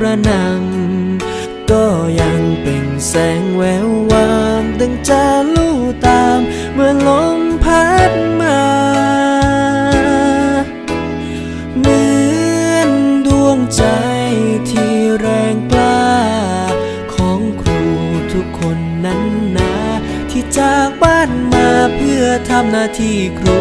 กระหนำก็ยังเป็นแสงแวววามดังจะลู่ตามเมื่อลมพัดมาเหมือนดวงใจที่แรงกล้า ของครูทุกคนนั้นนะ ที่จากบ้านมาเพื่อทำหน้าที่ครู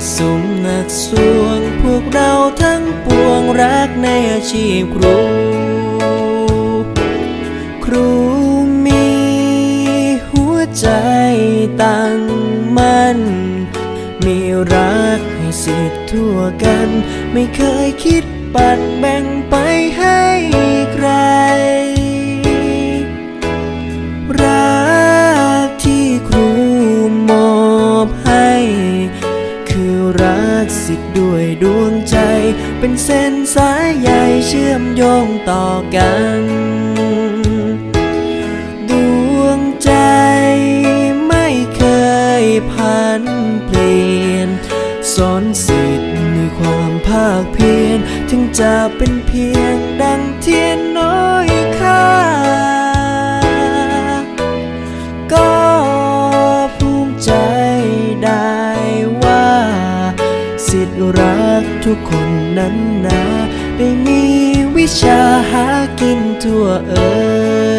จะสมหนักสวง พวกเราทั้งปวงรักในอาชีพครู ครูมีหัวใจตั้งมั่น มีรักให้สิทธิ์ทั่วกัน ไม่เคยคิดปัด ด้วยดวงใจ เป็นเส้นสายใยเชื่อมโยงต่อกัน ดวงใจไม่เคยพันเปลี่ยนสอนสิทธิ์ในความภาคเพียรถึงจะเป็นเพียงดัง สิทธิ์รักทุกคนนั้นนะ ได้มีวิชาหากินทั่วเอ่ย